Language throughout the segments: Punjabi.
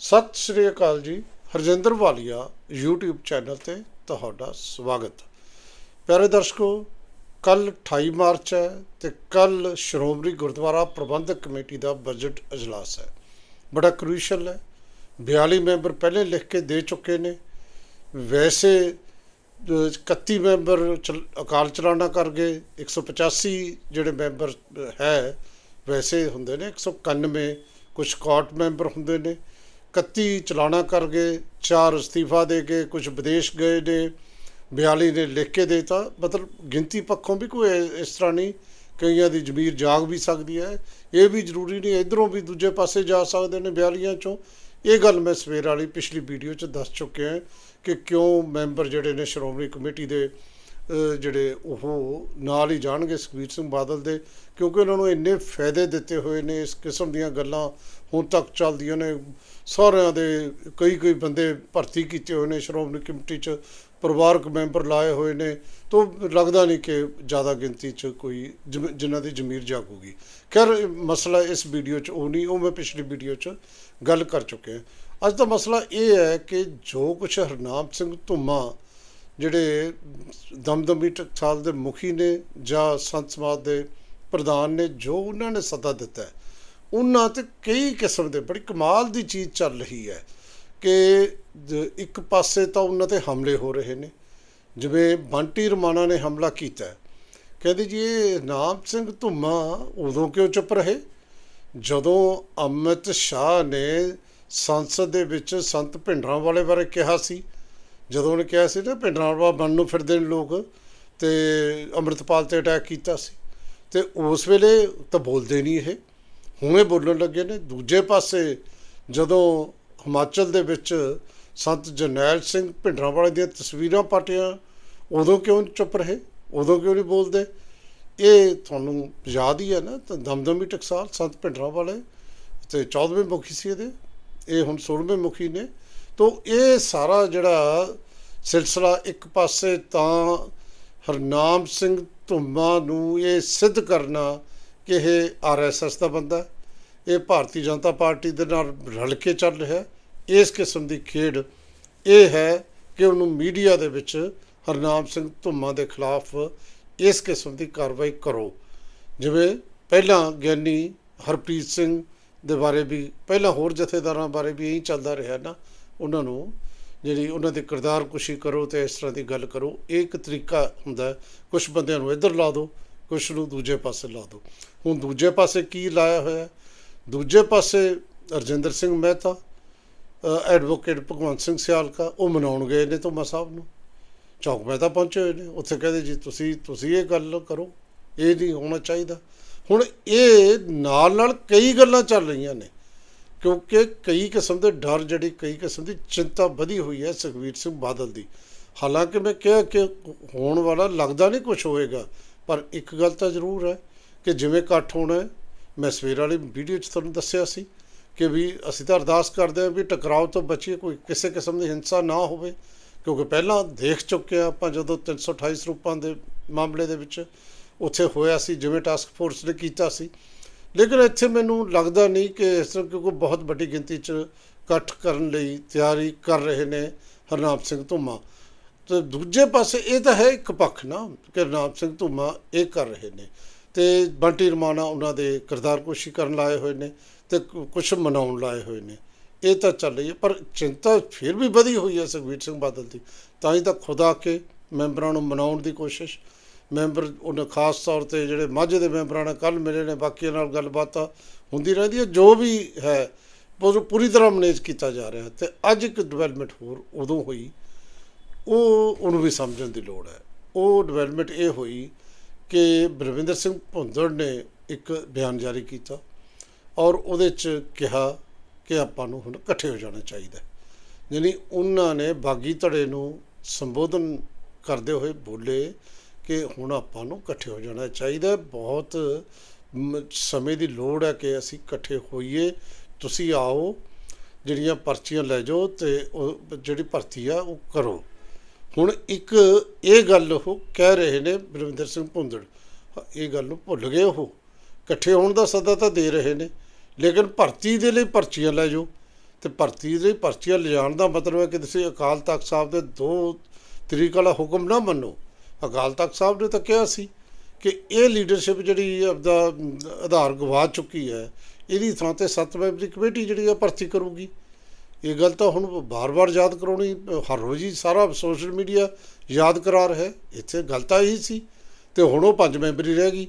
ਸਤਿ ਸ਼੍ਰੀ ਅਕਾਲ ਜੀ ਹਰਜਿੰਦਰ ਵਾਲੀਆ YouTube ਚੈਨਲ ਤੇ ਤੁਹਾਡਾ ਸਵਾਗਤ। ਪਿਆਰੇ ਦਰਸ਼ਕੋ ਕੱਲ 28 ਮਾਰਚ ਹੈ ਤੇ ਕੱਲ ਸ਼੍ਰੋਮਣੀ ਗੁਰਦੁਆਰਾ ਪ੍ਰਬੰਧਕ ਕਮੇਟੀ ਦਾ ਬਜਟ ਅਜਲਾਸ ਹੈ। ਬੜਾ ਕ੍ਰੂਸ਼ਲ ਹੈ। 42 ਮੈਂਬਰ ਪਹਿਲੇ ਲਿਖ ਕੇ ਦੇ ਚੁੱਕੇ ਨੇ। ਵੈਸੇ ਅਹ, 31 ਮੈਂਬਰ ਚਲ- ਅਕਾਲ ਚਲਾਣਾ ਕਰ ਗਏ 185 ਜਿਹੜੇ ਮੈਂਬਰ ਹੈ ਵੈਸੇ ਹੁੰਦੇ ਨੇ 191 ਕੁਝ ਕਾਟ ਮੈਂਬਰ ਹੁੰਦੇ ਨੇ। 31 ਚਲਾਣਾ ਕਰ ਗਏ, ਚਾਰ ਅਸਤੀਫਾ ਦੇ ਕੇ ਕੁਝ ਵਿਦੇਸ਼ ਗਏ ਨੇ 42 ਨੇ ਲਿਖ ਕੇ ਦੇਤਾ। ਮਤਲਬ ਗਿਣਤੀ ਪੱਖੋਂ ਵੀ ਕੋਈ ਇਸ- ਤਰ੍ਹਾਂ ਨਹੀਂ, ਕਈਆਂ ਦੀ ਜ਼ਮੀਰ ਜਾਗ ਵੀ ਸਕਦੀ ਹੈ। ਇਹ ਵੀ ਜ਼ਰੂਰੀ ਨਹੀਂ, ਇਧਰੋਂ ਵੀ ਦੂਜੇ ਪਾਸੇ ਜਾ ਸਕਦੇ ਨੇ 42 ਚੋਂ। ਇਹ ਗੱਲ ਮੈਂ ਸਵੇਰ ਵਾਲੀ ਪਿਛਲੀ ਵੀਡੀਓ 'ਚ ਦੱਸ ਚੁੱਕਿਆ ਕਿ ਕਿਉਂ ਮੈਂਬਰ ਜਿਹੜੇ ਨੇ ਸ਼੍ਰੋਮਣੀ ਕਮੇਟੀ ਦੇ ਜਿਹੜੇ ਉਹ ਨਾਲ ਹੀ ਜਾਣਗੇ ਸੁਖਬੀਰ ਸਿੰਘ ਬਾਦਲ ਦੇ, ਕਿਉਂਕਿ ਉਹਨਾਂ ਨੂੰ ਇੰਨੇ ਫਾਇਦੇ ਦਿੱਤੇ ਹੋਏ ਨੇ ਇਸ ਕਿਸਮ ਦੀਆਂ ਗੱਲਾਂ ਹੁਣ ਤੱਕ ਚੱਲਦੀਆਂ ਨੇ। ਸਾਰਿਆਂ ਦੇ ਕਈ ਕਈ ਬੰਦੇ ਭਰਤੀ ਕੀਤੇ ਹੋਏ ਨੇ, ਸ਼੍ਰੋਮਣੀ ਕਮੇਟੀ 'ਚ ਪਰਿਵਾਰਕ ਮੈਂਬਰ ਲਾਏ ਹੋਏ ਨੇ। ਤੋਂ ਲੱਗਦਾ ਨਹੀਂ ਕਿ ਜ਼ਿਆਦਾ ਗਿਣਤੀ 'ਚ ਕੋਈ ਜ਼ਮੀ- ਜਿਨ੍ਹਾਂ ਦੀ ਜ਼ਮੀਰ ਜਾਗੂਗੀ। ਖੈਰ, ਮਸਲਾ ਇਸ ਵੀਡੀਓ 'ਚ ਉਹ ਨਹੀਂ, ਉਹ ਮੈਂ ਪਿਛਲੀ ਵੀਡੀਓ 'ਚ ਗੱਲ ਕਰ ਚੁੱਕਿਆ। ਅੱਜ ਦਾ ਮਸਲਾ ਇਹ ਹੈ ਕਿ ਜੋ ਕੁਛ ਹਰਨਾਮ ਸਿੰਘ ਧੁੰਮਾ ਜਿਹੜੇ ਦਮਦਮੀ ਟਕਸਾਲ ਦੇ ਮੁਖੀ ਨੇ ਜਾਂ ਸੰਤ ਸਮਾਜ ਦੇ ਪ੍ਰਧਾਨ ਨੇ, ਜੋ ਉਹਨਾਂ ਨੇ ਸੱਦਾ ਦਿੱਤਾ ਉਹਨਾਂ ਤੇ ਕਈ ਕਿਸਮ ਦੇ, ਬੜੀ ਕਮਾਲ ਦੀ ਚੀਜ਼ ਚੱਲ ਰਹੀ ਹੈ ਕਿ ਇੱਕ ਪਾਸੇ ਤਾਂ ਉਹਨਾਂ ਤੇ ਹਮਲੇ ਹੋ ਰਹੇ ਨੇ। ਜਿਵੇਂ ਬੰਟੀ ਰਮਾਣਾ ਨੇ ਹਮਲਾ ਕੀਤਾ ਕਹਿੰਦੇ ਜੀ, ਇਹ ਨਾਮ ਸਿੰਘ ਧੁੰਮਾ ਉਦੋਂ ਕਿਉਂ ਚੁੱਪ ਰਹੇ? ਜਦੋਂ ਅਮਿਤ ਸ਼ਾਹ ਨੇ ਸੰਸਦ ਦੇ ਵਿੱਚ ਸੰਤ ਭਿੰਡਰਾਂ ਵਾਲੇ ਬਾਰੇ ਕਿਹਾ ਸੀ ਜਦੋਂ ਉਹਨੇ ਕਿਹਾ ਸੀ ਨਾ ਭਿੰਡਰਾਂ ਵਾਲਾ ਬਣਨ ਨੂੰ ਫਿਰਦੇ ਨੇ ਲੋਕ, ਤੇ ਅੰਮ੍ਰਿਤਪਾਲ ਤੇ ਅਟੈਕ ਕੀਤਾ ਸੀ। ਤੇ ਉਸ ਵੇਲੇ ਤਾਂ ਬੋਲਦੇ ਨਹੀਂ ਇਹ। ਹੁਣੇ ਬੋਲਣ ਲੱਗੇ ਨੇ। ਦੂਜੇ ਪਾਸੇ ਜਦੋਂ ਹਿਮਾਚਲ ਦੇ ਵਿੱਚ ਸੰਤ ਜਰਨੈਲ ਸਿੰਘ ਭਿੰਡਰਾਂ ਵਾਲੇ ਦੀਆਂ ਤਸਵੀਰਾਂ ਪਾਟੀਆਂ, ਉਦੋਂ ਕਿਉਂ ਚੁੱਪ ਰਹੇ? ਉਦੋਂ ਕਿਉਂ ਨਹੀਂ ਬੋਲਦੇ? ਇਹ ਤੁਹਾਨੂੰ ਯਾਦ ਹੀ ਹੈ ਨਾ, ਤਾਂ ਦਮਦਮੀ ਟਕਸਾਲ, ਸੰਤ ਭਿੰਡਰਾਂ ਵਾਲੇ ਤੇ 14ਵੇਂ ਮੁਖੀ ਸੀ ਇਹਦੇ। ਇਹ ਹੁਣ 16ਵੇਂ ਮੁਖੀ ਨੇ। ਤੋਂ ਇਹ ਸਾਰਾ ਜਿਹੜਾ ਸਿਲਸਿਲਾ ਇੱਕ ਪਾਸੇ ਤਾਂ ਹਰਨਾਮ ਸਿੰਘ ਧੁੰਮਾ ਨੂੰ ਇਹ ਸਿੱਧ ਕਰਨਾ ਕਿ ਇਹ ਆਰਐਸਐਸ ਦਾ ਬੰਦਾ ਇਹ ਭਾਰਤੀ ਜਨਤਾ ਪਾਰਟੀ ਦੇ ਨਾਲ ਰਲ ਕੇ ਚੱਲ ਰਿਹਾ ਇਸ ਕਿਸਮ ਦੀ ਖੇਡ ਇਹ ਹੈ ਕਿ ਉਹਨੂੰ ਮੀਡੀਆ ਦੇ ਵਿੱਚ ਹਰਨਾਮ ਸਿੰਘ ਧੁੰਮਾ ਦੇ ਖਿਲਾਫ ਇਸ ਕਿਸਮ ਦੀ ਕਾਰਵਾਈ ਕਰੋ। ਜਿਵੇਂ ਪਹਿਲਾਂ ਗਿਆਨੀ ਹਰਪ੍ਰੀਤ ਸਿੰਘ ਦੇ ਬਾਰੇ ਵੀ, ਪਹਿਲਾਂ ਹੋਰ ਜਥੇਦਾਰਾਂ ਬਾਰੇ ਵੀ ਇਹੀ ਚੱਲਦਾ ਰਿਹਾ ਨਾ, ਉਹਨਾਂ ਨੂੰ ਜਿਹੜੀ ਉਹਨਾਂ ਦੀ ਕਿਰਦਾਰ ਕੁਸ਼ੀ ਕਰੋ ਤੇ ਇਸ ਤਰ੍ਹਾਂ ਦੀ ਗੱਲ ਕਰੋ, ਇਹ ਇੱਕ ਤਰੀਕਾ ਹੁੰਦਾ ਕੁਝ ਬੰਦਿਆਂ ਨੂੰ ਇੱਧਰ ਲਾ ਦਿਓ ਕੁਝ ਨੂੰ ਦੂਜੇ ਪਾਸੇ ਲਾ ਦਿਓ ਹੁਣ ਦੂਜੇ ਪਾਸੇ ਕੀ ਲਾਇਆ ਹੋਇਆ ਦੂਜੇ ਪਾਸੇ ਰਜਿੰਦਰ ਸਿੰਘ ਮਹਿਤਾ ਐਡਵੋਕੇਟ ਭਗਵੰਤ ਸਿੰਘ ਸਿਆਲਕਾ, ਉਹ ਮਨਾਉਣ ਗਏ ਨੇ ਧੁੰਮਾ ਸਾਹਿਬ ਨੂੰ। ਚੌਕ ਮਹਿਤਾ ਪਹੁੰਚੇ ਹੋਏ ਨੇ, ਉੱਥੇ ਕਹਿੰਦੇ ਜੀ, ਤੁਸੀਂ ਤੁਸੀਂ ਇਹ ਗੱਲ ਕਰੋ, ਇਹ ਨਹੀਂ ਹੋਣਾ ਚਾਹੀਦਾ। ਹੁਣ ਇਹ ਨਾਲ ਨਾਲ ਕਈ ਗੱਲਾਂ ਚੱਲ ਰਹੀਆਂ ਨੇ। ਕਿਉਂਕਿ ਕਈ ਕਿਸਮ ਦੇ ਡਰ ਜਿਹੜੇ, ਕਈ ਕਿਸਮ ਦੀ ਚਿੰਤਾ ਵਧੀ ਹੋਈ ਹੈ ਸੁਖਵੀਰ ਸਿੰਘ ਬਾਦਲ ਦੀ। ਹਾਲਾਂਕਿ ਮੈਂ ਕਿਹਾ ਕਿ ਹੋਣ ਵਾਲਾ ਲੱਗਦਾ ਨਹੀਂ ਕੁਝ ਹੋਏਗਾ, ਪਰ ਇੱਕ ਗੱਲ ਤਾਂ ਜ਼ਰੂਰ ਹੈ ਕਿ ਜਿਵੇਂ ਇਕੱਠ ਹੋਣਾ ਮੈਂ ਸਵੇਰ ਵਾਲੀ ਵੀਡੀਓ 'ਚ ਤੁਹਾਨੂੰ ਦੱਸਿਆ ਸੀ ਕਿ ਵੀ ਅਸੀਂ ਤਾਂ ਅਰਦਾਸ ਕਰਦੇ ਹਾਂ ਵੀ ਟਕਰਾਓ ਤੋਂ ਬਚੀਏ, ਕੋਈ ਕਿਸੇ ਕਿਸਮ ਦੀ ਹਿੰਸਾ ਨਾ ਹੋਵੇ, ਕਿਉਂਕਿ ਪਹਿਲਾਂ ਦੇਖ ਚੁੱਕੇ ਹਾਂ ਆਪਾਂ ਜਦੋਂ 328 ਸਰੂਪਾਂ ਦੇ ਮਾਮਲੇ ਦੇ ਵਿੱਚ ਉੱਥੇ ਹੋਇਆ ਸੀ, ਜਿਵੇਂ ਟਾਸਕ ਫੋਰਸ ਨੇ ਕੀਤਾ ਸੀ ਲੇਕਿਨ ਇੱਥੇ ਮੈਨੂੰ ਲੱਗਦਾ ਨਹੀਂ ਕਿ ਇਸ ਤਰ੍ਹਾਂ ਕਿਉਂਕਿ ਬਹੁਤ ਵੱਡੀ ਗਿਣਤੀ 'ਚ ਇਕੱਠ ਕਰਨ ਲਈ ਤਿਆਰੀ ਕਰ ਰਹੇ ਨੇ ਹਰਨਾਮ ਸਿੰਘ ਧੁੰਮਾ। ਤੇ ਦੂਜੇ ਪਾਸੇ ਇਹ ਤਾਂ ਹੈ ਇੱਕ ਪੱਖ ਨਾ ਕਿ ਹਰਨਾਮ ਸਿੰਘ ਧੁੰਮਾ ਇਹ ਕਰ ਰਹੇ ਨੇ ਤੇ ਬੰਟੀ ਰਮਾਣਾ ਉਹਨਾਂ ਦੇ ਕਿਰਦਾਰ ਕੋਸ਼ੀ ਕਰਨ ਲਾਏ ਹੋਏ ਨੇ ਤੇ ਕੁਝ ਮਨਾਉਣ ਲਾਏ ਹੋਏ ਨੇ। ਇਹ ਤਾਂ ਚੱਲ ਰਹੀ ਹੈ, ਪਰ ਚਿੰਤਾ ਫਿਰ ਵੀ ਵਧੀ ਹੋਈ ਹੈ ਸੁਖਬੀਰ ਸਿੰਘ ਬਾਦਲ ਦੀ। ਤਾਂ ਹੀ ਤਾਂ ਖੁਦਾ ਕੇ ਮੈਂਬਰਾਂ ਨੂੰ ਮਨਾਉਣ ਦੀ ਕੋਸ਼ਿਸ਼ ਮੈਂਬਰ ਉਹਨਾਂ ਖਾਸ ਤੌਰ ਤੇ ਜਿਹੜੇ ਮਾਝੇ ਦੇ ਮੈਂਬਰਾਂ ਨਾਲ ਕੱਲ ਮਿਲੇ ਨੇ, ਬਾਕੀਆਂ ਨਾਲ ਗੱਲਬਾਤ ਹੁੰਦੀ ਰਹਿੰਦੀ ਹੈ, ਜੋ ਵੀ ਹੈ, ਪੂਰੀ- ਪੂਰੀ ਤਰ੍ਹਾਂ ਮੈਨੇਜ ਕੀਤਾ ਜਾ ਰਿਹਾ ਹੈ ਤੇ ਅੱਜ ਇੱਕ ਡਿਵੈਲਪਮੈਂਟ ਹੋਰ ਉਦੋਂ ਹੋਈ, ਉਹ ਉਹਨੂੰ ਵੀ ਸਮਝਣ ਦੀ ਲੋੜ ਹੈ। ਉਹ ਡਿਵੈਲਪਮੈਂਟ ਇਹ ਹੋਈ ਕਿ ਬਲਵਿੰਦਰ ਸਿੰਘ ਭੁੰਦੜ ਨੇ ਇੱਕ ਬਿਆਨ ਜਾਰੀ ਕੀਤਾ ਔਰ ਉਹਦੇ 'ਚ ਕਿਹਾ ਕਿ ਆਪਾਂ ਨੂੰ ਹੁਣ ਇਕੱਠੇ ਹੋ ਜਾਣਾ ਚਾਹੀਦਾ ਯਾਨੀ ਉਹਨਾਂ ਨੇ ਬਾਗੀ ਧੜੇ ਨੂੰ ਸੰਬੋਧਨ ਕਰਦੇ ਹੋਏ ਬੋਲੇ ਕਿ ਹੁਣ ਆਪਾਂ ਨੂੰ ਇਕੱਠੇ ਹੋ ਜਾਣਾ ਚਾਹੀਦਾ ਬਹੁਤ ਸਮੇਂ ਦੀ ਲੋੜ ਹੈ ਕਿ ਅਸੀਂ ਇਕੱਠੇ ਹੋਈਏ। ਤੁਸੀਂ ਆਓ, ਜਿਹੜੀਆਂ ਪਰਚੀਆਂ ਲੈ ਜਾਓ ਤੇ ਉਹ ਜਿਹੜੀ ਭਰਤੀ ਆ ਉਹ ਕਰੋ। ਹੁਣ ਇੱਕ ਇਹ ਗੱਲ ਉਹ ਕਹਿ ਰਹੇ ਨੇ ਬਲਵਿੰਦਰ ਸਿੰਘ ਭੁੰਦੜ। ਇਹ ਗੱਲ ਨੂੰ ਭੁੱਲ ਗਏ ਉਹ। ਇਕੱਠੇ ਹੋਣ ਦਾ ਸੱਦਾ ਤਾਂ ਦੇ ਰਹੇ ਨੇ। ਲੇਕਿਨ ਭਰਤੀ ਦੇ ਲਈ ਪਰਚੀਆਂ ਲੈ ਜਾਓ। ਤੇ ਭਰਤੀ ਲਈ ਪਰਚੀਆਂ ਲਿਜਾਣ ਦਾ ਮਤਲਬ ਹੈ ਕਿ ਤੁਸੀਂ ਅਕਾਲ ਤਖਤ ਸਾਹਿਬ ਦੇ ਦੋ ਤਰੀਕ ਵਾਲਾ ਹੁਕਮ ਨਾ ਮੰਨੋ। ਅਕਾਲ ਤਖਤ ਸਾਹਿਬ ਨੇ ਤਾਂ ਕਿਹਾ ਸੀ ਕਿ ਇਹ ਲੀਡਰਸ਼ਿਪ ਜਿਹੜੀ ਆਪਦਾ ਆਧਾਰ ਗਵਾ ਚੁੱਕੀ ਹੈ, ਇਹਦੀ ਥਾਂ ਤੇ ਸੱਤ ਮੈਂਬਰੀ ਕਮੇਟੀ ਜਿਹੜੀ ਹੈ ਭਰਤੀ ਕਰੂਗੀ। ਇਹ ਗੱਲ ਤਾਂ ਹੁਣ ਬਾਰ-ਬਾਰ ਯਾਦ ਕਰਾਉਣੀ, ਹਰ ਰੋਜ਼ ਹੀ ਸਾਰਾ ਸੋਸ਼ਲ ਮੀਡੀਆ ਯਾਦ ਕਰਾ ਰਿਹਾ ਹੈ। ਇੱਥੇ ਗੱਲ ਤਾਂ ਇਹੀ ਸੀ। ਤੇ ਹੁਣ ਉਹ ਪੰਜ ਮੈਂਬਰੀ ਰਹਿ ਗਈ।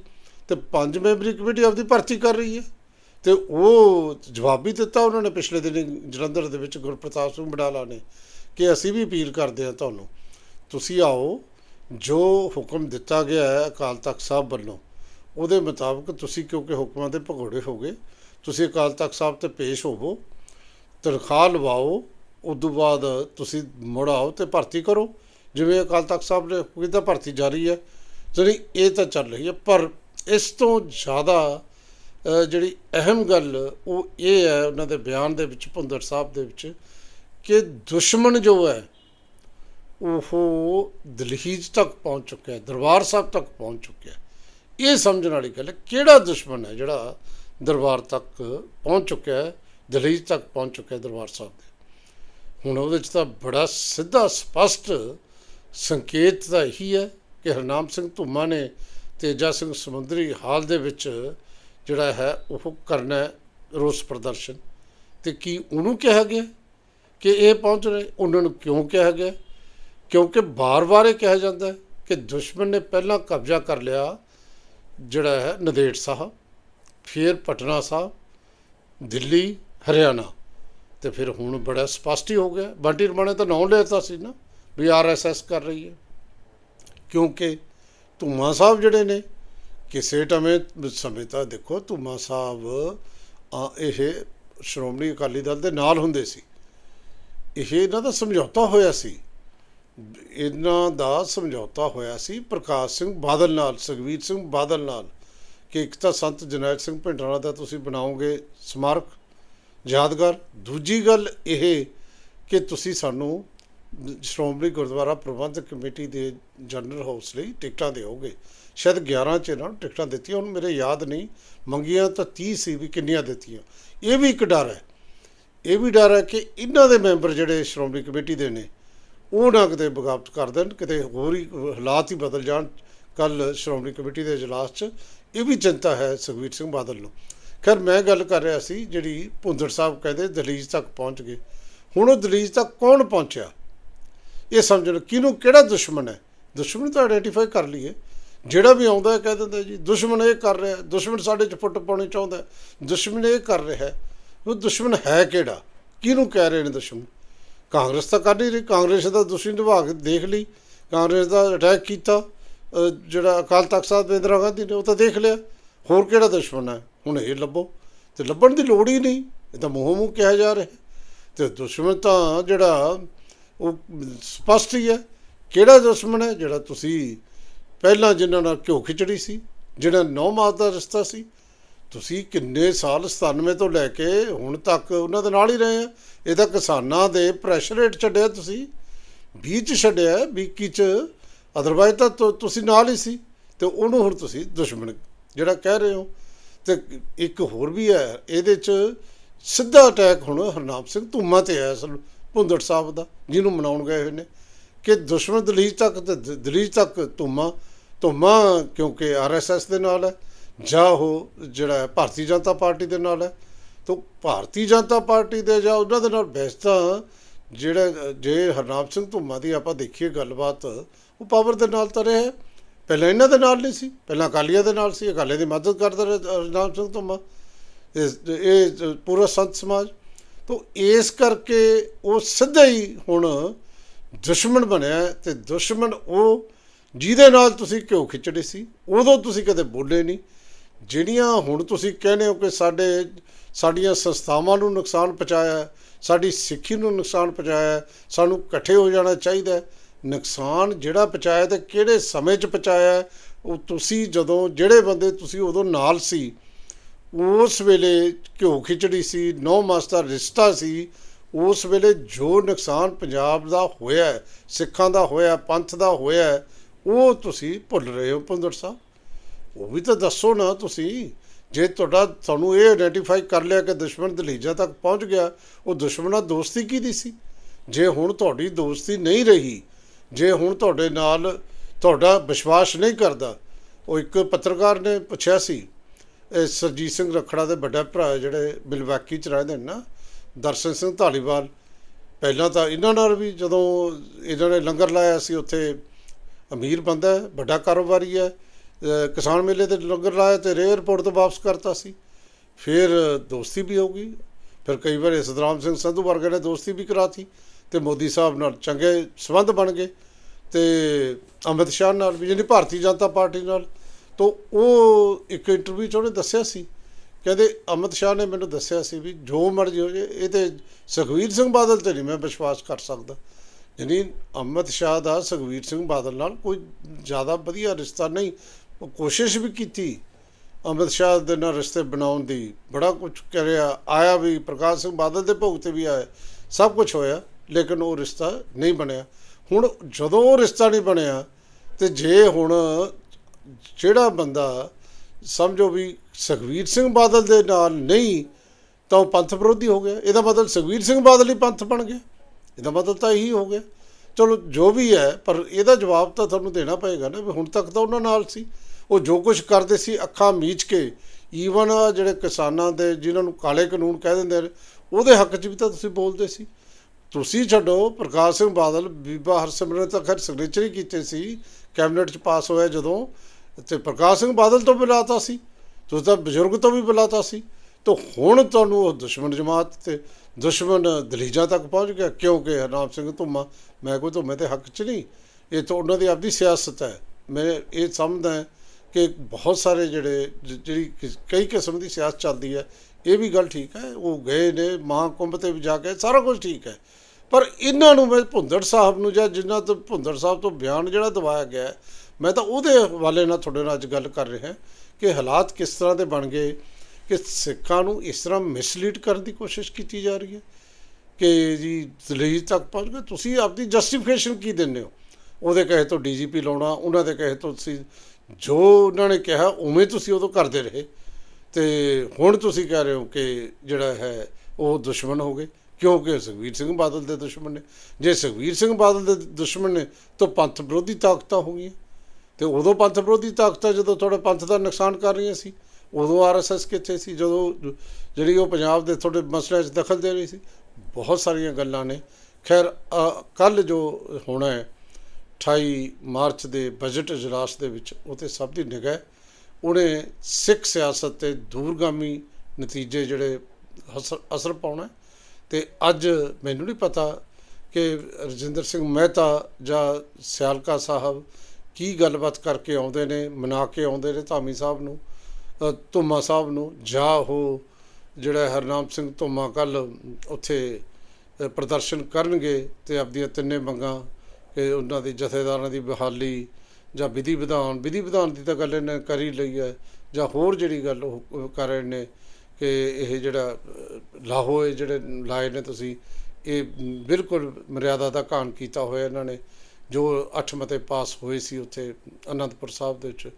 ਤੇ ਪੰਜ ਮੈਂਬਰੀ ਕਮੇਟੀ ਆਪਦੀ ਭਰਤੀ ਕਰ ਰਹੀ ਹੈ। ਤੇ ਉਹ ਜਵਾਬ ਵੀ ਦਿੱਤਾ ਉਹਨਾਂ ਨੇ ਪਿਛਲੇ ਦਿਨ ਜਲੰਧਰ ਦੇ ਵਿੱਚ ਗੁਰਪ੍ਰਤਾਪ ਸਿੰਘ ਬਡਾਲਾ ਨੇ ਕਿ ਅਸੀਂ ਵੀ ਅਪੀਲ ਕਰਦੇ ਹਾਂ ਤੁਹਾਨੂੰ, ਤੁਸੀਂ ਆਓ ਜੋ ਹੁਕਮ ਦਿੱਤਾ ਗਿਆ ਹੈ ਅਕਾਲ ਤਖਤ ਸਾਹਿਬ ਵੱਲੋਂ, ਉਹਦੇ ਮੁਤਾਬਕ ਤੁਸੀਂ ਕਿਉਂਕਿ ਹੁਕਮਾਂ ਦੇ ਭਗੌੜੇ ਹੋ ਗਏ ਤੁਸੀਂ ਅਕਾਲ ਤਖਤ ਸਾਹਿਬ ਤੇ ਪੇਸ਼ ਹੋਵੋ, ਤਨਖਾਹ ਲਵਾਓ, ਉਸ ਤੋਂ ਬਾਅਦ ਤੁਸੀਂ ਮੁੜ ਆਓ ਤੇ ਭਰਤੀ ਕਰੋ। ਜਿਵੇਂ ਅਕਾਲ ਤਖਤ ਸਾਹਿਬ ਨੇ ਕੀਤਾ, ਭਰਤੀ ਜਾਰੀ ਹੈ। ਜਿਹੜੀ ਇਹ ਤਾਂ ਚੱਲ ਰਹੀ ਹੈ, ਪਰ ਇਸ ਤੋਂ ਜ਼ਿਆਦਾ ਜਿਹੜੀ ਅਹਿਮ ਗੱਲ ਉਹ ਇਹ ਹੈ, ਉਹਨਾਂ ਦੇ ਬਿਆਨ ਦੇ ਵਿੱਚ, ਭੁੰਦਰ ਸਾਹਿਬ ਦੇ ਵਿੱਚ, ਕਿ ਦੁਸ਼ਮਣ ਜੋ ਹੈ ਉਹ ਦਲਹੀਜ ਤੱਕ ਪਹੁੰਚ ਚੁੱਕਿਆ ਹੈ, ਦਰਬਾਰ ਸਾਹਿਬ ਤੱਕ ਪਹੁੰਚ ਚੁੱਕਿਆ ਹੈ। ਇਹ ਸਮਝਣ ਵਾਲੀ ਗੱਲ ਹੈ, ਕਿਹੜਾ ਦੁਸ਼ਮਣ ਹੈ ਜਿਹੜਾ ਦਰਬਾਰ ਤੱਕ ਪਹੁੰਚ ਚੁੱਕਿਆ ਹੈ, ਦਲਹੀਜ ਤੱਕ ਪਹੁੰਚ ਚੁੱਕਿਆ ਹੈ ਦਰਬਾਰ ਸਾਹਿਬ ਦੇ? ਹੁਣ ਉਹਦੇ 'ਚ ਤਾਂ ਬੜਾ ਸਿੱਧਾ, ਸਪਸ਼ਟ ਸੰਕੇਤ ਤਾਂ ਇਹੀ ਹੈ ਕਿ ਹਰਨਾਮ ਸਿੰਘ ਧੁੰਮਾ ਨੇ ਤੇਜਾ ਸਿੰਘ ਸਮੁੰਦਰੀ ਹਾਲ ਦੇ ਵਿੱਚ ਜਿਹੜਾ ਹੈ, ਉਹ ਕਰਨਾ ਰੋਸ ਪ੍ਰਦਰਸ਼ਨ। ਤੇ ਕੀ ਉਹਨੂੰ ਕਿਹਾ ਗਿਆ ਕਿ ਇਹ ਪਹੁੰਚ ਰਹੇ? ਉਹਨਾਂ ਨੂੰ ਕਿਉਂ ਕਿਹਾ ਗਿਆ? ਕਿਉਂਕਿ ਬਾਰ-ਬਾਰ ਇਹ ਕਿਹਾ ਜਾਂਦਾ ਹੈ ਕਿ ਦੁਸ਼ਮਣ ਨੇ ਪਹਿਲਾਂ ਕਬਜ਼ਾ ਕਰ ਲਿਆ ਜਿਹੜਾ ਹੈ ਨਦੇੜ ਸਾਹਿਬ ਫਿਰ ਪਟਨਾ ਸਾਹਿਬ ਦਿੱਲੀ ਹਰਿਆਣਾ। ਤੇ ਫਿਰ ਹੁਣ ਬੜਾ ਸਪਸ਼ਟ ਹੀ ਹੋ ਗਿਆ। ਬੰਟੀ ਰਮਾਣੇ ਤਾਂ ਨਾਂ ਲੈਤਾ ਸੀ ਨਾ ਵੀ ਆਰਐਸਐਸ ਕਰ ਰਹੀ ਹੈ। ਕਿਉਂਕਿ ਧੂਮਾ ਸਾਹਿਬ ਜਿਹੜੇ ਨੇ ਕਿਸੇ ਟਮੇ ਸਮੇਂ ਤਾਂ ਦੇਖੋ ਧੂਮਾ ਸਾਹਿਬ ਆ, ਇਹ ਸ਼੍ਰੋਮਣੀ ਅਕਾਲੀ ਦਲ ਦੇ ਨਾਲ ਹੁੰਦੇ ਸੀ। ਇਹ ਇਹਨਾਂ ਦਾ ਸਮਝੌਤਾ ਹੋਇਆ ਸੀ। ਇਹਨਾਂ ਦਾ ਸਮਝੌਤਾ ਹੋਇਆ ਸੀ ਪ੍ਰਕਾਸ਼ ਸਿੰਘ ਬਾਦਲ ਨਾਲ, ਸੁਖਬੀਰ ਸਿੰਘ ਬਾਦਲ ਨਾਲ ਕਿ ਇੱਕ ਤਾਂ ਸੰਤ ਜਰਨੈਲ ਸਿੰਘ ਭਿੰਡਰਾਲਾ ਦਾ ਤੁਸੀਂ ਬਣਾਓਗੇ ਸਮਾਰਕ ਯਾਦਗਾਰ। ਦੂਜੀ ਗੱਲ ਇਹ ਕਿ ਤੁਸੀਂ ਸਾਨੂੰ ਸ਼੍ਰੋਮਣੀ ਗੁਰਦੁਆਰਾ ਪ੍ਰਬੰਧਕ ਕਮੇਟੀ ਦੇ ਜਨਰਲ ਹਾਊਸ ਲਈ ਟਿਕਟਾਂ ਦਿਓਗੇ। ਸ਼ਾਇਦ 11 ਚ ਇਹਨਾਂ ਨੂੰ ਟਿਕਟਾਂ ਦਿੱਤੀਆਂ, ਹੁਣ ਮੇਰੇ ਯਾਦ ਨਹੀਂ। ਮੰਗੀਆਂ ਤਾਂ 30 ਸੀ ਵੀ ਕਿੰਨੀਆਂ ਦਿੱਤੀਆਂ। ਇਹ ਵੀ ਇੱਕ ਡਰ ਹੈ। ਇਹ ਵੀ ਡਰ ਹੈ ਕਿ ਇਹਨਾਂ ਦੇ ਮੈਂਬਰ ਜਿਹੜੇ ਸ਼੍ਰੋਮਣੀ ਕਮੇਟੀ ਦੇ ਨੇ ਉਹ ਨਾ ਕਿਤੇ ਬਗਾਵਤ ਕਰ ਦੇਣ, ਕਿਤੇ ਹੋਰ ਹੀ ਹਾਲਾਤ ਹੀ ਬਦਲ ਜਾਣ ਕੱਲ ਸ਼੍ਰੋਮਣੀ ਕਮੇਟੀ ਦੇ ਇਜਲਾਸ 'ਚ। ਇਹ ਵੀ ਚਿੰਤਾ ਹੈ ਸੁਖਬੀਰ ਸਿੰਘ ਬਾਦਲ ਨੂੰ। ਖੈਰ, ਮੈਂ ਗੱਲ ਕਰ ਰਿਹਾ ਸੀ, ਜਿਹੜੀ ਭੁੰਦੜ ਸਾਹਿਬ ਕਹਿੰਦੇ ਦਲੀਜ ਤੱਕ ਪਹੁੰਚ ਗਏ। ਹੁਣ ਉਹ ਦਲੀਜ ਤੱਕ ਕੌਣ ਪਹੁੰਚਿਆ? ਇਹ ਸਮਝਣ ਕਿਹਨੂੰ, ਕਿਹੜਾ ਦੁਸ਼ਮਣ ਹੈ? ਦੁਸ਼ਮਣ ਤਾਂ ਆਇਡੈਂਟੀਫਾਈ ਕਰ ਲਈਏ। ਜਿਹੜਾ ਵੀ ਆਉਂਦਾ ਕਹਿ ਦਿੰਦਾ ਜੀ, ਦੁਸ਼ਮਣ ਇਹ ਕਰ ਰਿਹਾ, ਦੁਸ਼ਮਣ ਸਾਡੇ ਚ ਫੁੱਟ ਪਾਉਣੀ ਚਾਹੁੰਦਾ ਦੁਸ਼ਮਣ ਇਹ ਕਰ ਰਿਹਾ ਉਹ ਦੁਸ਼ਮਣ ਹੈ ਕਿਹੜਾ? ਕਿਹਨੂੰ ਕਹਿ ਰਹੇ ਨੇ ਦੁਸ਼ਮਣ? ਕਾਂਗਰਸ ਤਾਂ ਕਰ ਨਹੀਂ ਰਹੀ, ਕਾਂਗਰਸ ਦਾ ਦੁਸ਼ਮਣ ਨਿਭਾ ਕੇ ਦੇਖ ਲਈ, ਕਾਂਗਰਸ ਦਾ ਅਟੈਕ ਕੀਤਾ ਜਿਹੜਾ ਅਕਾਲ ਤਖਤ ਸਾਹਿਬ ਇੰਦਰਾ ਗਾਂਧੀ ਨੇ ਉਹ ਤਾਂ ਦੇਖ ਲਿਆ। ਹੋਰ ਕਿਹੜਾ ਦੁਸ਼ਮਣ ਹੈ? ਹੁਣ ਇਹ ਲੱਭੋ। ਤੇ ਲੱਭਣ ਦੀ ਲੋੜ ਹੀ ਨਹੀਂ, ਇਹ ਤਾਂ ਮੂੰਹੋਂ ਮੂੰਹ ਕਿਹਾ ਜਾ ਰਿਹਾ। ਤੇ ਦੁਸ਼ਮਣ ਤਾਂ ਜਿਹੜਾ ਉਹ ਸਪਸ਼ਟ ਹੀ ਹੈ, ਕਿਹੜਾ ਦੁਸ਼ਮਣ ਹੈ? ਜਿਹੜਾ ਤੁਸੀਂ ਪਹਿਲਾਂ ਜਿਨ੍ਹਾਂ ਨਾਲ ਘਿਓ ਖਿਚੜੀ ਸੀ ਜਿਹੜਾ ਨੌ ਮਾਸ ਦਾ ਰਿਸ਼ਤਾ ਸੀ ਤੁਸੀਂ ਕਿੰਨੇ ਸਾਲ 97 ਤੋਂ ਲੈ ਕੇ ਹੁਣ ਤੱਕ ਉਹਨਾਂ ਦੇ ਨਾਲ ਹੀ ਰਹੇ ਆ? ਇਹ ਤਾਂ ਕਿਸਾਨਾਂ ਦੇ ਪ੍ਰੈਸ਼ਰ ਰੇਟ ਛੱਡਿਆ ਤੁਸੀਂ 20 ਚ ਛੱਡਿਆ 21 ਚ। ਅਦਰਵਾਇਜ਼ ਤਾਂ ਤੁ- ਤੁਸੀਂ ਨਾਲ ਹੀ ਸੀ ਤੇ ਉਹਨੂੰ ਹੁਣ ਤੁਸੀਂ ਦੁਸ਼ਮਣ ਜਿਹੜਾ ਕਹਿ ਰਹੇ ਹੋ। ਤੇ ਇੱਕ ਹੋਰ ਵੀ ਹੈ, ਇਹਦੇ ਚ ਸਿੱਧਾ ਅਟੈਕ ਹੁਣ ਹਰਨਾਮ ਸਿੰਘ ਧੂਮਾ ਤੇ ਆਇਆ ਅਸਲ ਭੁੰਦੜ ਸਾਹਿਬ ਦਾ, ਜਿਹਨੂੰ ਮਨਾਉਣ ਗਏ ਹੋਏ ਨੇ। ਕਿ ਦੁਸ਼ਮਣ ਦਲੀਜ ਤੱਕ ਤੇ ਦ- ਦਲੀਜ ਤੱਕ ਧੂਮਾ ਧੂਮਾ ਕਿਉਂਕਿ ਆਰਐਸਐਸ ਦੇ ਨਾਲ ਹੈ। ਜਾਂ ਉਹ ਜਿਹੜਾ ਭਾਰਤੀ ਜਨਤਾ ਪਾਰਟੀ ਦੇ ਨਾਲ ਹੈ। ਤਾਂ ਭਾਰਤੀ ਜਨਤਾ ਪਾਰਟੀ ਦੇ ਜਾਂ ਉਹਨਾਂ ਦੇ ਨਾਲ ਬੈਸ ਤਾਂ ਜਿਹੜਾ, ਜੇ ਹਰਨਾਮ ਸਿੰਘ ਧੂਮਾ ਦੀ ਆਪਾਂ ਦੇਖੀਏ ਗੱਲਬਾਤ, ਉਹ ਪਾਵਰ ਦੇ ਨਾਲ ਤਾਂ ਰਿਹਾ। ਹੈ। ਪਹਿਲਾਂ ਇਹਨਾਂ ਦੇ ਨਾਲ ਨਹੀਂ ਸੀ, ਪਹਿਲਾਂ ਅਕਾਲੀਆਂ ਦੇ ਨਾਲ ਸੀ, ਅਕਾਲੀਆਂ ਦੀ ਮਦਦ ਕਰਦਾ ਰਿਹਾ ਹਰਨਾਮ ਸਿੰਘ ਧੁੰਮਾ। ਇਹ ਇਹ ਪੂਰਾ ਸੰਤ ਸਮਾਜ। ਤੋਂ ਇਸ ਕਰਕੇ ਉਹ ਸਿੱਧਾ ਹੀ ਹੁਣ ਦੁਸ਼ਮਣ ਬਣਿਆ ਹੈ ਤੇ ਦੁਸ਼ਮਣ ਉਹ ਜਿਹਦੇ ਨਾਲ ਤੁਸੀਂ ਘਿਓ ਖਿਚੜੇ ਸੀ, ਉਦੋਂ ਤੁਸੀਂ ਕਦੇ ਬੋਲੇ ਨਹੀਂ। ਜਿਹੜੀਆਂ ਹੁਣ ਤੁਸੀਂ ਕਹਿੰਦੇ ਹੋ ਕਿ ਸਾਡੇ, ਸਾਡੀਆਂ ਸੰਸਥਾਵਾਂ ਨੂੰ ਨੁਕਸਾਨ ਪਹੁੰਚਾਇਆ ਸਾਡੀ ਸਿੱਖੀ ਨੂੰ ਨੁਕਸਾਨ ਪਹੁੰਚਾਇਆ ਸਾਨੂੰ ਇਕੱਠੇ ਹੋ ਜਾਣਾ ਚਾਹੀਦਾ ਨੁਕਸਾਨ ਜਿਹੜਾ ਪਹੁੰਚਾਇਆ ਤੇ ਕਿਹੜੇ ਸਮੇਂ 'ਚ ਪਹੁੰਚਾਇਆ ਉਹ ਤੁਸੀਂ ਜਦੋਂ, ਜਿਹੜੇ ਬੰਦੇ ਤੁਸੀਂ ਉਦੋਂ ਨਾਲ ਸੀ, ਉਸ ਵੇਲੇ ਘਿਓ ਖਿਚੜੀ ਸੀ, ਨੌ ਮਾਸ ਦਾ ਰਿਸ਼ਤਾ ਸੀ, ਉਸ ਵੇਲੇ ਜੋ ਨੁਕਸਾਨ ਪੰਜਾਬ ਦਾ ਹੋਇਆ ਸਿੱਖਾਂ ਦਾ ਹੋਇਆ, ਪੰਥ ਦਾ ਹੋਇਆ ਉਹ ਤੁਸੀਂ ਭੁੱਲ ਰਹੇ ਹੋ ਭੁੰਦੜ ਸਾਹਿਬ। ਉਹ ਵੀ ਤਾਂ ਦੱਸੋ ਨਾ ਤੁਸੀਂ। ਜੇ ਤੁਹਾਡਾ ਤੁਹਾਨੂੰ ਇਹ ਆਇਡੈਂਟੀਫਾਈ ਕਰ ਲਿਆ ਕਿ ਦੁਸ਼ਮਣ ਦਲੀਜਾ ਤੱਕ ਪਹੁੰਚ ਗਿਆ, ਉਹ ਦੁਸ਼ਮਣ ਨਾਲ ਦੋਸਤੀ ਕਿਹਦੀ ਸੀ? ਜੇ ਹੁਣ ਤੁਹਾਡੀ ਦੋਸਤੀ ਨਹੀਂ ਰਹੀ, ਜੇ ਹੁਣ ਤੁਹਾਡੇ ਨਾਲ ਤੁਹਾਡਾ ਵਿਸ਼ਵਾਸ ਨਹੀਂ ਕਰਦਾ, ਉਹ ਇੱਕ ਪੱਤਰਕਾਰ ਨੇ ਪੁੱਛਿਆ ਸੀ, ਇਹ ਸਰਜੀਤ ਸਿੰਘ ਰਖੜਾ ਦੇ ਵੱਡਾ ਭਰਾ ਜਿਹੜੇ ਬਿਲਵਾਕੀ ਚ ਰਹਿੰਦੇ ਨੇ ਨਾ, ਦਰਸ਼ਨ ਸਿੰਘ ਧਾਲੀਵਾਲ। ਪਹਿਲਾਂ ਤਾਂ ਇਹਨਾਂ ਨਾਲ ਵੀ ਜਦੋਂ ਇਹਨਾਂ ਨੇ ਲੰਗਰ ਲਾਇਆ ਸੀ, ਉੱਥੇ ਅਮੀਰ ਬੰਦਾ ਹੈ, ਵੱਡਾ ਕਾਰੋਬਾਰੀ ਹੈ ਕਿਸਾਨ ਮੇਲੇ ਤੇ ਲੰਗਰ ਲਾਇਆ ਤੇ ਏਅਰਪੋਰਟ ਤੋਂ ਵਾਪਸ ਕਰਤਾ ਸੀ। ਫਿਰ ਦੋਸਤੀ ਵੀ ਹੋ ਗਈ। ਫਿਰ ਕਈ ਵਾਰ ਸਤਰਾਮ ਸਿੰਘ ਸੰਧੂ ਵਰਗੇ ਨੇ ਦੋਸਤੀ ਵੀ ਕਰਾਤੀ ਤੇ ਮੋਦੀ ਸਾਹਿਬ ਨਾਲ ਚੰਗੇ ਸਬੰਧ ਬਣ ਗਏ ਤੇ ਅਮਿਤ ਸ਼ਾਹ ਨਾਲ ਵੀ ਜਿਹੜੀ ਭਾਰਤੀ ਜਨਤਾ ਪਾਰਟੀ ਨਾਲ। ਤੋਂ ਉਹ ਇੱਕ ਇੰਟਰਵਿਊ 'ਚ ਉਹਨੇ ਦੱਸਿਆ ਸੀ। ਕਹਿੰਦੇ ਅਮਿਤ ਸ਼ਾਹ ਨੇ ਮੈਨੂੰ ਦੱਸਿਆ ਸੀ ਵੀ ਜੋ ਮਰਜ਼ੀ ਹੋ ਜੇ, ਇਹ ਤੇ ਸੁਖਵੀਰ ਸਿੰਘ ਬਾਦਲ ਤੇ ਨਹੀਂ ਮੈਂ ਵਿਸ਼ਵਾਸ ਕਰ ਸਕਦਾ। ਯਾਨੀ ਅਮਿਤ ਸ਼ਾਹ ਦਾ ਸੁਖਵੀਰ ਸਿੰਘ ਬਾਦਲ ਨਾਲ ਕੋਈ ਜ਼ਿਆਦਾ ਵਧੀਆ ਰਿਸ਼ਤਾ ਨਹੀਂ। ਉਹ ਕੋਸ਼ਿਸ਼ ਵੀ ਕੀਤੀ। ਅਮਿਤ ਸ਼ਾਹ ਦੇ ਨਾਲ ਰਿਸ਼ਤੇ ਬਣਾਉਣ ਦੀ ਬੜਾ ਕੁਝ ਕਰਿਆ। ਆਇਆ ਵੀ ਪ੍ਰਕਾਸ਼ ਸਿੰਘ ਬਾਦਲ ਦੇ ਭੋਗ ਤੇ ਵੀ ਆਇਆ। ਸਭ ਕੁਝ ਹੋਇਆ, ਲੇਕਿਨ ਉਹ ਰਿਸ਼ਤਾ ਨਹੀਂ ਬਣਿਆ। ਹੁਣ ਜਦੋਂ ਉਹ ਰਿਸ਼ਤਾ ਨਹੀਂ ਬਣਿਆ, ਤੇ ਜੇ ਹੁਣ ਜਿਹੜਾ ਬੰਦਾ ਸਮਝੋ ਵੀ ਸੁਖਵੀਰ ਸਿੰਘ ਬਾਦਲ ਦੇ ਨਾਲ ਨਹੀਂ, ਤਾਂ ਉਹ ਪੰਥ ਵਿਰੋਧੀ ਹੋ ਗਿਆ। ਇਹਦਾ ਮਤਲਬ ਸੁਖਵੀਰ ਸਿੰਘ ਬਾਦਲ ਹੀ ਪੰਥ ਬਣ ਗਿਆ। ਇਹਦਾ ਮਤਲਬ ਤਾਂ ਇਹੀ ਹੋ ਗਿਆ। ਚਲੋ ਜੋ ਵੀ ਹੈ, ਪਰ ਇਹਦਾ ਜਵਾਬ ਤਾਂ ਤੁਹਾਨੂੰ ਦੇਣਾ ਪਏਗਾ ਨਾ ਵੀ ਹੁਣ ਤੱਕ ਤਾਂ ਉਹਨਾਂ ਨਾਲ ਸੀ। ਉਹ ਜੋ ਕੁਝ ਕਰਦੇ ਸੀ ਅੱਖਾਂ ਮੀਚ ਕੇ ਈਵਨ ਜਿਹੜੇ ਕਿਸਾਨਾਂ ਦੇ ਜਿਨ੍ਹਾਂ ਨੂੰ ਕਾਲੇ ਕਾਨੂੰਨ ਕਹਿ ਦਿੰਦੇ ਨੇ, ਉਹਦੇ ਹੱਕ 'ਚ ਵੀ ਤਾਂ ਤੁਸੀਂ ਬੋਲਦੇ ਸੀ। ਤੁਸੀਂ ਛੱਡੋ, ਪ੍ਰਕਾਸ਼ ਸਿੰਘ ਬਾਦਲ, ਬੀਬਾ ਹਰਸਿਮਰਤ ਤਾਂ ਖੈਰ ਸਿਗਨੇਚਰ ਹੀ ਕੀਤੇ ਸੀ ਕੈਬਨਿਟ 'ਚ ਪਾਸ ਹੋਇਆ ਜਦੋਂ, ਤੇ ਪ੍ਰਕਾਸ਼ ਸਿੰਘ ਬਾਦਲ ਤੋਂ ਬੁਲਾਤਾ ਸੀ, ਤੁਸੀਂ ਤਾਂ ਬਜ਼ੁਰਗ ਤੋਂ ਵੀ ਬੁਲਾਤਾ ਸੀ। ਤਾਂ ਹੁਣ ਤੁਹਾਨੂੰ ਉਹ ਦੁਸ਼ਮਣ ਜਮਾਤ ਤੇ ਦੁਸ਼ਮਣ ਦਲੀਜਾ ਤੱਕ ਪਹੁੰਚ ਗਿਆ, ਕਿਉਂਕਿ ਹਰਨਾਮ ਸਿੰਘ ਧੁੰਮਾ, ਮੈਂ ਕੋਈ ਧੁੰਮੇ ਦੇ ਹੱਕ 'ਚ ਨਹੀਂ, ਇਹ ਤਾਂ ਉਹਨਾਂ ਦੀ ਆਪਦੀ ਸਿਆਸਤ ਹੈ। ਮੈਂ ਇਹ ਸਮਝਦਾ ਕਿ ਬਹੁਤ ਸਾਰੇ ਜਿਹੜੇ ਜਿਹੜੀ ਕਈ ਕਿਸਮ ਦੀ ਸਿਆਸਤ ਚੱਲਦੀ ਹੈ, ਇਹ ਵੀ ਗੱਲ ਠੀਕ ਹੈ, ਉਹ ਗਏ ਨੇ ਮਹਾਂਕੁੰਭ ਤੇ ਵੀ ਜਾ ਕੇ ਸਾਰਾ ਕੁਝ ਠੀਕ ਹੈ। ਪਰ ਇਹਨਾਂ ਨੂੰ ਮੈਂ ਭੁੰਦੜ ਸਾਹਿਬ ਨੂੰ ਜਾਂ ਜਿਨ੍ਹਾਂ ਤੋਂ, ਭੁੰਦੜ ਸਾਹਿਬ ਤੋਂ ਬਿਆਨ ਜਿਹੜਾ ਦਵਾਇਆ ਗਿਆ ਮੈਂ ਤਾਂ ਉਹਦੇ ਹਵਾਲੇ ਨਾਲ ਤੁਹਾਡੇ ਨਾਲ ਅੱਜ ਗੱਲ ਕਰ ਰਿਹਾ ਕਿ ਹਾਲਾਤ ਕਿਸ ਤਰ੍ਹਾਂ ਦੇ ਬਣ ਗਏ, ਕਿ ਸਿੱਖਾਂ ਨੂੰ ਇਸ ਤਰ੍ਹਾਂ ਮਿਸਲੀਡ ਕਰਨ ਦੀ ਕੋਸ਼ਿਸ਼ ਕੀਤੀ ਜਾ ਰਹੀ ਹੈ, ਕਿ ਜੀ ਦਲੀਜ ਤੱਕ ਪਹੁੰਚ ਗਏ। ਤੁਸੀਂ ਆਪਦੀ ਜਸਟੀਫਿਕੇਸ਼ਨ ਕੀ ਦਿੰਦੇ ਹੋ? ਉਹਦੇ ਕਹੇ ਤੋਂ ਡੀਜੀਪੀ ਲਾਉਣਾ, ਉਹਨਾਂ ਦੇ ਕਹੇ ਤੋਂ ਤੁਸੀਂ ਜੋ ਉਹਨਾਂ ਨੇ ਕਿਹਾ, ਉਵੇਂ ਤੁਸੀਂ ਉਦੋਂ ਕਰਦੇ ਰਹੇ। ਤੇ ਹੁਣ ਤੁਸੀਂ ਕਹਿ ਰਹੇ ਹੋ ਕਿ ਜਿਹੜਾ ਹੈ, ਉਹ ਦੁਸ਼ਮਣ ਹੋ ਗਏ। ਕਿਉਂਕਿ ਉਹ ਸੁਖਵੀਰ ਸਿੰਘ ਬਾਦਲ ਦੇ ਦੁਸ਼ਮਣ ਨੇ? ਜੇ ਸੁਖਵੀਰ ਸਿੰਘ ਬਾਦਲ ਦੇ ਦੁਸ਼ਮਣ ਨੇ, ਤਾਂ ਪੰਥ ਵਿਰੋਧੀ ਤਾਕਤਾਂ ਹੋ ਗਈਆਂ। ਤੇ ਉਦੋਂ ਪੰਥ ਵਿਰੋਧੀ ਤਾਕਤਾਂ ਜਦੋਂ ਤੁਹਾਡੇ ਪੰਥ ਦਾ ਨੁਕਸਾਨ ਕਰ ਰਹੀਆਂ ਸੀ, ਉਦੋਂ ਆਰਐਸਐਸ ਕਿੱਥੇ ਸੀ? ਜਦੋਂ ਜਿਹੜੀ ਉਹ ਪੰਜਾਬ ਦੇ ਤੁਹਾਡੇ ਮਸਲਿਆਂ 'ਚ ਦਖਲ ਦੇ ਰਹੀ ਸੀ? ਬਹੁਤ ਸਾਰੀਆਂ ਗੱਲਾਂ ਨੇ। ਖੈਰ ਕੱਲ ਜੋ ਹੋਣਾ ਹੈ 28 ਮਾਰਚ ਦੇ ਬਜਟ ਇਜਲਾਸ ਦੇ ਵਿੱਚ ਉਹ ਤੇ ਸਭ ਦੀ ਨਿਗਾਹ ਉਹਨੇ ਸਿੱਖ ਸਿਆਸਤ ਤੇ ਦੂਰਗਾਮੀ ਨਤੀਜੇ ਜਿਹੜੇ ਅਸਰ ਅਸਰ ਪਾਉਣਾ ਹੈ। ਤੇ ਅੱਜ ਮੈਨੂੰ ਨਹੀਂ ਪਤਾ ਕਿ ਰਜਿੰਦਰ ਸਿੰਘ ਮਹਿਤਾ ਜਾਂ ਸਿਆਲਕਾ ਸਾਹਿਬ ਕੀ ਗੱਲਬਾਤ ਕਰਕੇ ਆਉਂਦੇ ਨੇ ਮਨਾ ਕੇ ਆਉਂਦੇ ਨੇ ਧਾਮੀ ਸਾਹਿਬ ਨੂੰ ਅ, ਸਾਹਿਬ ਨੂੰ ਜਾਂ ਉਹ ਜਿਹੜਾ ਹਰਨਾਮ ਸਿੰਘ ਧੁੰਮਾ ਕੱਲ ਉੱਥੇ ਪ੍ਰਦਰਸ਼ਨ ਕਰਨਗੇ ਤੇ ਆਪਦੀਆਂ ਤਿੰਨੇ ਮੰਗਾਂ ਕਿ ਉਹਨਾਂ ਦੀ ਜਥੇਦਾਰਾਂ ਦੀ ਬਹਾਲੀ ਜਾਂ ਵਿਧੀ ਵਿਧਾਨ ਵਿਧੀ ਵਿਧਾਨ ਦੀ ਤਾਂ ਗੱਲ ਇਹਨੇ ਕਰ ਹੀ ਲਈ ਹੈ ਜਾਂ ਹੋਰ ਜਿਹੜੀ ਗੱਲ ਉਹ ਕਰ ਰਹੇ ਨੇ ਕਿ ਇਹ ਜਿਹੜਾ ਅ, ਲਾਹੋਏ ਜਿਹੜੇ ਲਾਏ ਨੇ ਤੁਸੀਂ ਇਹ ਬਿਲਕੁਲ ਮਰਿਆਦਾ ਦਾ ਘਾਣ ਕੀਤਾ ਹੋਇਆ ਇਹਨਾਂ ਨੇ ਜੋ ਅੱਠ ਮਤੇ ਪਾਸ ਹੋਏ ਸੀ ਉੱਥੇ ਅਨੰਦਪੁਰ ਸਾਹਿਬ ਦੇ ਵਿੱਚ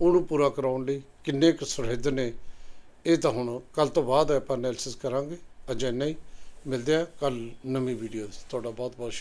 ਉਹਨੂੰ ਪੂਰਾ ਕਰਾਉਣ ਲਈ ਕਿੰਨੇ ਕੁ ਸੁਹਿਰਦ ਨੇ ਇਹ ਤਾਂ ਹੁਣ ਕੱਲ ਤੋਂ ਬਾਅਦ ਆਪਾਂ ਐਨਾਲਿਸਿਸ ਕਰਾਂਗੇ ਅਜੇ ਨਹੀਂ ਮਿਲਦੇ ਆ ਕੱਲ ਨਵੀਂ ਵੀਡੀਓ ਤੁਹਾਡਾ ਬਹੁਤ ਬਹੁਤ ਸ਼ੁਕਰੀਆ।